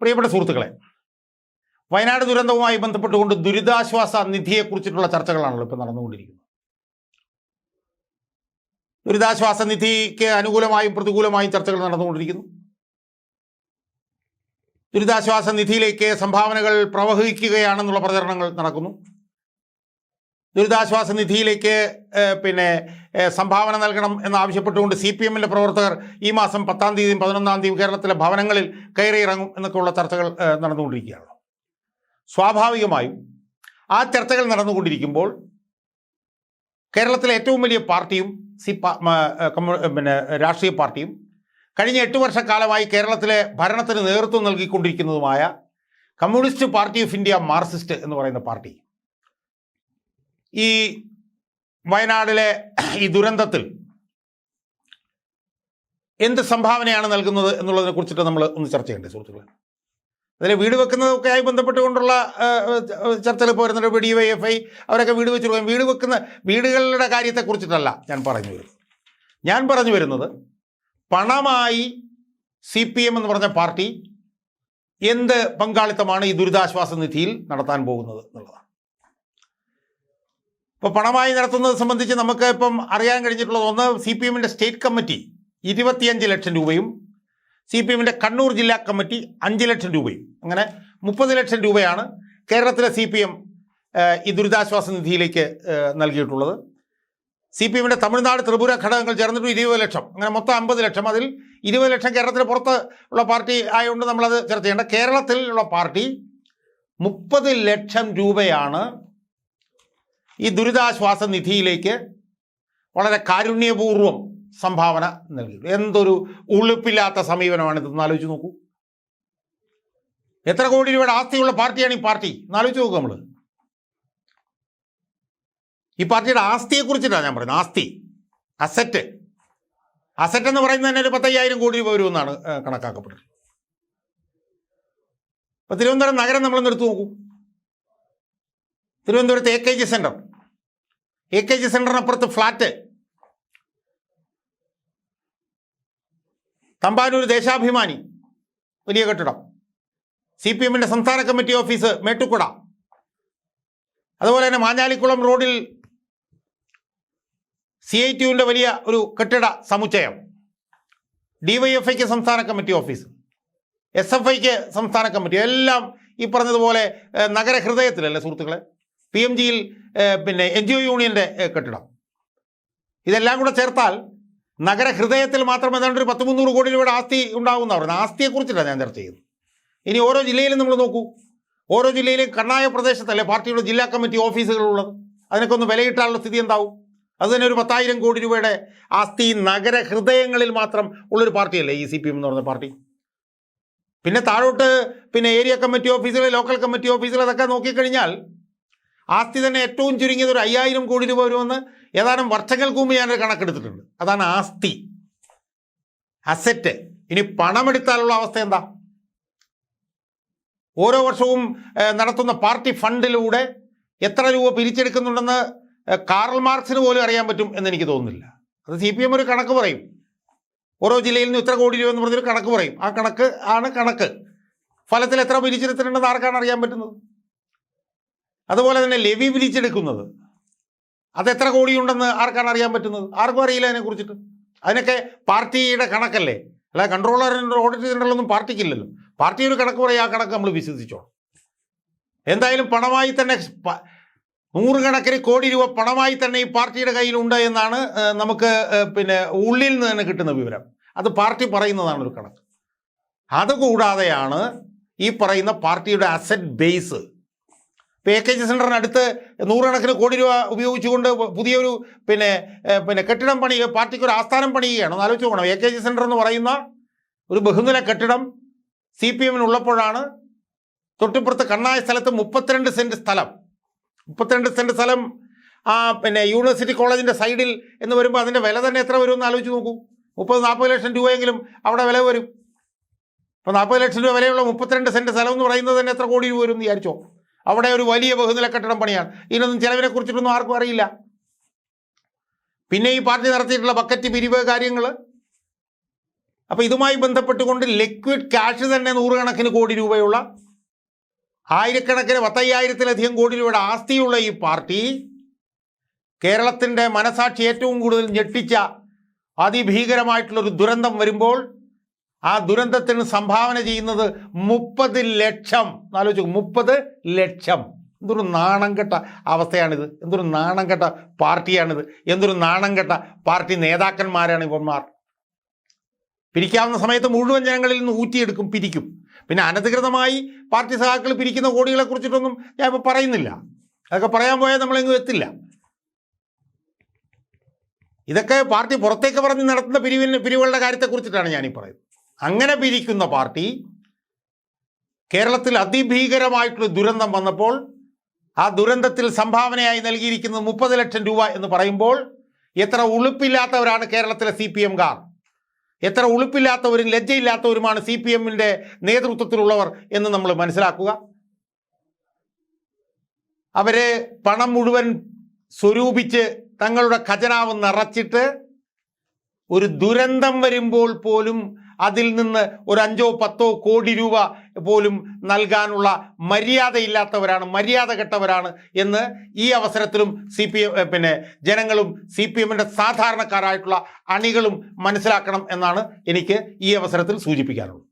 പ്രിയപ്പെട്ട സുഹൃത്തുക്കളെ വയനാട് ദുരന്തവുമായി ബന്ധപ്പെട്ടുകൊണ്ട് ദുരിതാശ്വാസ നിധിയെക്കുറിച്ചിട്ടുള്ള ചർച്ചകളാണല്ലോ ഇപ്പോൾ നടന്നുകൊണ്ടിരിക്കുന്നത്. ദുരിതാശ്വാസ നിധിക്ക് അനുകൂലമായും പ്രതികൂലമായും ചർച്ചകൾ നടന്നുകൊണ്ടിരിക്കുന്നു. ദുരിതാശ്വാസ നിധിയിലേക്ക് സംഭാവനകൾ പ്രവഹിക്കുകയാണെന്നുള്ള പ്രചരണങ്ങൾ നടക്കുന്നു. ദുരിതാശ്വാസ നിധിയിലേക്ക് പിന്നെ സംഭാവന നൽകണം എന്നാവശ്യപ്പെട്ടുകൊണ്ട് സി പി എമ്മിന്റെ പ്രവർത്തകർ ഈ മാസം പത്താം തീയതിയും പതിനൊന്നാം തീയതി കേരളത്തിലെ ഭവനങ്ങളിൽ കയറിയിറങ്ങും എന്നൊക്കെയുള്ള ചർച്ചകൾ നടന്നുകൊണ്ടിരിക്കുകയാണ്. സ്വാഭാവികമായും ആ ചർച്ചകൾ നടന്നുകൊണ്ടിരിക്കുമ്പോൾ കേരളത്തിലെ ഏറ്റവും വലിയ പാർട്ടിയും സി പിന്നെ രാഷ്ട്രീയ പാർട്ടിയും കഴിഞ്ഞ എട്ട് വർഷക്കാലമായി കേരളത്തിലെ ഭരണത്തിന് നേതൃത്വം നൽകിക്കൊണ്ടിരിക്കുന്നതുമായ communist party of India Marxist എന്ന് പറയുന്ന പാർട്ടി ഈ വയനാടിലെ ഈ ദുരന്തത്തിൽ എന്ത് സംഭാവനയാണ് നൽകുന്നത് എന്നുള്ളതിനെ കുറിച്ചിട്ട് നമ്മൾ ഒന്ന് ചർച്ച ചെയ്യേണ്ടത് സുഹൃത്തുക്കളെ? അതിൽ വീട് വെക്കുന്നതൊക്കെ ആയി ബന്ധപ്പെട്ടുകൊണ്ടുള്ള ചർച്ചകൾ ഇപ്പോൾ വരുന്നുണ്ട് ഡി വൈ എഫ് ഐ അവരൊക്കെ വീട് വെച്ച് കൊടുക്കും വീട് വെക്കുന്ന വീടുകളുടെ കാര്യത്തെക്കുറിച്ചിട്ടല്ല ഞാൻ പറഞ്ഞു വരുന്നത്. ഞാൻ പറഞ്ഞു വരുന്നത് പണമായി സി പി എം എന്ന് പറഞ്ഞ പാർട്ടി എന്ത് പങ്കാളിത്തമാണ് ഈ ദുരിതാശ്വാസ നിധിയിൽ നടത്താൻ പോകുന്നത് എന്നുള്ളതാണ്. ഇപ്പോൾ പണമായി നടത്തുന്നത് സംബന്ധിച്ച് നമുക്ക് ഇപ്പം അറിയാൻ കഴിഞ്ഞിട്ടുള്ളത് ഒന്ന് സി പി എമ്മിന്റെ സ്റ്റേറ്റ് കമ്മിറ്റി ഇരുപത്തിയഞ്ച് ലക്ഷം രൂപയും സി പി എമ്മിന്റെ കണ്ണൂർ ജില്ലാ കമ്മിറ്റി അഞ്ച് ലക്ഷം രൂപയും. അങ്ങനെ മുപ്പത് ലക്ഷം രൂപയാണ് കേരളത്തിലെ സി പി എം ഈ ദുരിതാശ്വാസ നിധിയിലേക്ക് നൽകിയിട്ടുള്ളത്. സി പി എമ്മിന്റെ തമിഴ്നാട് ത്രിപുര ഘടകങ്ങൾ ചേർന്നിട്ട് ഇരുപത് ലക്ഷം. അങ്ങനെ മൊത്തം അമ്പത് ലക്ഷം. അതിൽ ഇരുപത് ലക്ഷം കേരളത്തിന് പുറത്ത് ഉള്ള പാർട്ടി ആയതുകൊണ്ട് നമ്മളത് ചർച്ച ചെയ്യേണ്ട. കേരളത്തിലുള്ള പാർട്ടി മുപ്പത് ലക്ഷം രൂപയാണ് ഈ ദുരിതാശ്വാസ നിധിയിലേക്ക് വളരെ കാരുണ്യപൂർവം സംഭാവന നൽകി എന്തൊരു ഉളുപ്പില്ലാത്ത സമീപനമാണ് ഇതെന്ന് ആലോചിച്ച് നോക്കൂ. എത്ര കോടി രൂപയുടെ ആസ്തിയുള്ള പാർട്ടിയാണ് ഈ പാർട്ടി? എന്നാലോചിച്ച് നോക്കുക നമ്മൾ ഈ പാർട്ടിയുടെ ആസ്തിയെ കുറിച്ചിട്ടാണ് ഞാൻ പറയുന്നത്. ആസ്തി. അസറ്റ് അസറ്റ് എന്ന് പറയുന്നത് തന്നെ ഒരു പത്തയ്യായിരം കോടി രൂപ വരുമെന്നാണ് കണക്കാക്കപ്പെട്ടത് ഇപ്പൊ തിരുവനന്തപുരം നഗരം നമ്മളൊന്ന് എടുത്തു നോക്കൂ. തിരുവനന്തപുരത്ത് A K G center A K G സെന്ററിനപ്പുറത്ത് flat. Thampanoor Deshabhimani. വലിയ കെട്ടിടം. സി പി എമ്മിന്റെ സംസ്ഥാന കമ്മിറ്റി ഓഫീസ് മേട്ടുക്കുട. അതുപോലെ തന്നെ മാഞ്ഞാലിക്കുളം റോഡിൽ സി ഐ ടിയുവിന്റെ വലിയ ഒരു കെട്ടിട സമുച്ചയം. ഡി വൈ എഫ് ഐക്ക് സംസ്ഥാന കമ്മിറ്റി ഓഫീസ്. എസ് എഫ് ഐക്ക് സംസ്ഥാന കമ്മിറ്റി. എല്ലാം ഈ പറഞ്ഞതുപോലെ നഗരഹൃദയത്തിലല്ലേ സുഹൃത്തുക്കളെ? പി എം ജിയിൽ പിന്നെ എൻ ജി ഒ യൂണിയന്റെ കെട്ടിടം. ഇതെല്ലാം കൂടെ ചേർത്താൽ നഗരഹൃദയത്തിൽ മാത്രം ഏതാണ്ട് ഒരു പത്ത് മുന്നൂറ് കോടി രൂപയുടെ ആസ്തി ഉണ്ടാകുന്ന പറയുന്നത്. ആസ്തിയെക്കുറിച്ചല്ല ഞാൻ ചർച്ച ചെയ്യുന്നത്. ഇനി ഓരോ ജില്ലയിലും നമ്മൾ നോക്കൂ. ഓരോ ജില്ലയിലും കണ്ണായ പ്രദേശത്തല്ലേ പാർട്ടിയുടെ ജില്ലാ കമ്മിറ്റി ഓഫീസുകളുള്ളത്. അതിനൊക്കെ ഒന്ന് വിലയിട്ടാനുള്ള സ്ഥിതി എന്താവും? അത് തന്നെ ഒരു പത്തായിരം കോടി രൂപയുടെ ആസ്തി നഗര ഹൃദയങ്ങളിൽ മാത്രം ഉള്ളൊരു പാർട്ടിയല്ലേ ഈ സി പി എം എന്ന് പറഞ്ഞ പാർട്ടി? പിന്നെ താഴോട്ട് പിന്നെ ഏരിയ കമ്മിറ്റി ഓഫീസുകൾ ലോക്കൽ കമ്മിറ്റി ഓഫീസുകൾ അതൊക്കെ നോക്കിക്കഴിഞ്ഞാൽ ആസ്തി തന്നെ ഏറ്റവും ചുരുങ്ങിയത് ഒരു അയ്യായിരം കോടി രൂപ വരുമെന്ന് ഏതാനും വർഷങ്ങൾക്ക് മുമ്പ് ഞാനൊരു കണക്കെടുത്തിട്ടുണ്ട്. അതാണ് ആസ്തി. അസറ്റ് ഇനി പണമെടുത്താലുള്ള അവസ്ഥ എന്താ? ഓരോ വർഷവും നടത്തുന്ന പാർട്ടി ഫണ്ടിലൂടെ എത്ര രൂപ പിരിച്ചെടുക്കുന്നുണ്ടെന്ന് കാർൾ മാർക്സിന് പോലും അറിയാൻ പറ്റും എന്നെനിക്ക് തോന്നുന്നില്ല. അത് സി പി എം ഒരു കണക്ക് പറയും. ഓരോ ജില്ലയിൽ നിന്ന് ഇത്ര കോടി രൂപ എന്ന് പറഞ്ഞൊരു കണക്ക് പറയും. ആ കണക്ക് ആണ് കണക്ക്. ഫലത്തിൽ എത്ര പിരിച്ചെടുത്തിട്ടുണ്ടെന്ന് ആർക്കാണ് അറിയാൻ പറ്റുന്നത്? അതുപോലെ തന്നെ ലെവി പിരിച്ചെടുക്കുന്നത് അത് എത്ര കോടിയുണ്ടെന്ന് ആർക്കാണ് അറിയാൻ പറ്റുന്നത്? ആർക്കും അറിയില്ല അതിനെക്കുറിച്ചിട്ട് അതിനൊക്കെ പാർട്ടിയുടെ കണക്കല്ലേ? അല്ല കൺട്രോളറിന്റെ ഓഡിറ്റ് ജനറലൊന്നും പാർട്ടിക്കില്ലല്ലോ. പാർട്ടി ഒരു കണക്ക് പറയും ആ കണക്ക് നമ്മൾ വിശ്വസിച്ചോളൂ. എന്തായാലും പണമായി തന്നെ നൂറുകണക്കിന് കോടി രൂപ പണമായി തന്നെ ഈ പാർട്ടിയുടെ കയ്യിലുണ്ട് എന്നാണ് നമുക്ക് പിന്നെ ഉള്ളിൽ നിന്ന് തന്നെ കിട്ടുന്ന വിവരം. അത് പാർട്ടി പറയുന്നതാണ് ഒരു കണക്ക്. അതുകൂടാതെയാണ് ഈ പറയുന്ന പാർട്ടിയുടെ അസറ്റ് ബേസ് ഇപ്പോൾ എ കെ ജി സെന്ററിന് അടുത്ത് നൂറുകണക്കിന് കോടി രൂപ ഉപയോഗിച്ചുകൊണ്ട് പുതിയൊരു പിന്നെ പിന്നെ കെട്ടിടം പണി പാർട്ടിക്ക് ഒരു ആസ്ഥാനം പണിയുകയാണ്. ഒന്ന് ആലോചിച്ച് പോകണം എ കെ ജി സെന്റർ എന്ന് പറയുന്ന ഒരു ബഹുനില കെട്ടിടം സി പി എമ്മിനുള്ളപ്പോഴാണ് തൊട്ടിപ്പുറത്ത് കണ്ണായ സ്ഥലത്ത് മുപ്പത്തിരണ്ട് സെന്റ് സ്ഥലം. മുപ്പത്തിരണ്ട് സെന്റ് സ്ഥലം ആ പിന്നെ യൂണിവേഴ്സിറ്റി കോളേജിന്റെ സൈഡിൽ എന്ന് വരുമ്പോൾ അതിന്റെ വില തന്നെ എത്ര വരുമെന്ന് ആലോചിച്ച് നോക്കൂ. മുപ്പത് നാൽപ്പത് ലക്ഷം രൂപയെങ്കിലും അവിടെ വില വരും. അപ്പോൾ നാൽപ്പത് ലക്ഷം രൂപ വിലയുള്ള മുപ്പത്തിരണ്ട് സെന്റ് സ്ഥലം എന്ന് പറയുന്നത് തന്നെ എത്ര കോടി രൂപ വരും എന്ന് വിചാരിച്ചോ? അവിടെ ഒരു വലിയ ബഹുനില കെട്ടിടം പണിയാണ്. ഇതിനൊന്നും ചിലവിനെ കുറിച്ചിട്ടൊന്നും ആർക്കും അറിയില്ല. പിന്നെ ഈ പാർട്ടി നടത്തിയിട്ടുള്ള ബക്കറ്റ് പിരിവ് കാര്യങ്ങൾ അപ്പോൾ ഇതുമായി ബന്ധപ്പെട്ടുകൊണ്ട് ലിക്വിഡ് ക്യാഷ് തന്നെ നൂറുകണക്കിന് കോടി രൂപയുള്ള ആയിരക്കണക്കിന് പത്തയ്യായിരത്തിലധികം കോടി രൂപയുടെ ആസ്തിയുള്ള ഈ പാർട്ടി കേരളത്തിന്റെ മനസാക്ഷി ഏറ്റവും കൂടുതൽ ഞെട്ടിച്ച അതിഭീകരമായിട്ടുള്ളൊരു ദുരന്തം വരുമ്പോൾ ആ ദുരന്തത്തിന് സംഭാവന ചെയ്യുന്നത് മുപ്പത് ലക്ഷം. ആലോചിച്ചു മുപ്പത് ലക്ഷം. എന്തൊരു നാണം കെട്ട അവസ്ഥയാണിത്. എന്തൊരു നാണം കെട്ട പാർട്ടിയാണിത്. എന്തൊരു നാണം കെട്ട പാർട്ടി നേതാക്കന്മാരാണ് ഇവന്മാർ. പിരിക്കാവുന്ന സമയത്ത് മുഴുവൻ ജനങ്ങളിൽ നിന്ന് ഊറ്റിയെടുക്കും പിരിക്കും. പിന്നെ അനധികൃതമായി പാർട്ടി സഹാക്കൾ പിരിക്കുന്ന കോടികളെ കുറിച്ചിട്ടൊന്നും ഞാൻ ഇപ്പോൾ പറയുന്നില്ല. അതൊക്കെ പറയാൻ പോയാൽ നമ്മളെങ്ങും എത്തില്ല. ഇതൊക്കെ പാർട്ടി പുറത്തേക്ക് പറഞ്ഞ് നടത്തുന്ന പിരിവിന് പിരിവുകളുടെ കാര്യത്തെക്കുറിച്ചിട്ടാണ് ഞാനീ പറയുന്നത്. അങ്ങനെ പിരിക്കുന്ന പാർട്ടി കേരളത്തിൽ അതിഭീകരമായിട്ടുള്ള ദുരന്തം വന്നപ്പോൾ ആ ദുരന്തത്തിൽ സംഭാവനയായി നൽകിയിരിക്കുന്നത് മുപ്പത് ലക്ഷം രൂപ എന്ന് പറയുമ്പോൾ എത്ര ഉളുപ്പില്ലാത്തവരാണ് കേരളത്തിലെ സി പി എംകാർ എത്ര ഉളുപ്പില്ലാത്തവരും ലജ്ജയില്ലാത്തവരുമാണ് സി പി എമ്മിന്റെ നേതൃത്വത്തിലുള്ളവർ എന്ന് നമ്മൾ മനസ്സിലാക്കുക. അവരെ പണം മുഴുവൻ സ്വരൂപിച്ച് തങ്ങളുടെ ഖജനാവ് നിറച്ചിട്ട് ഒരു ദുരന്തം വരുമ്പോൾ പോലും അതിൽ നിന്ന് ഒരു അഞ്ചോ പത്തോ കോടി രൂപ പോലും നൽകാനുള്ള മര്യാദയില്ലാത്തവരാണ് മര്യാദ കെട്ടവരാണ് എന്ന് ഈ അവസരത്തിലും സി പി എം പിന്നെ ജനങ്ങളും സി പി എമ്മിന്റെ സാധാരണക്കാരായിട്ടുള്ള അണികളും മനസ്സിലാക്കണം എന്നാണ് എനിക്ക് ഈ അവസരത്തിൽ സൂചിപ്പിക്കാനുള്ളത്.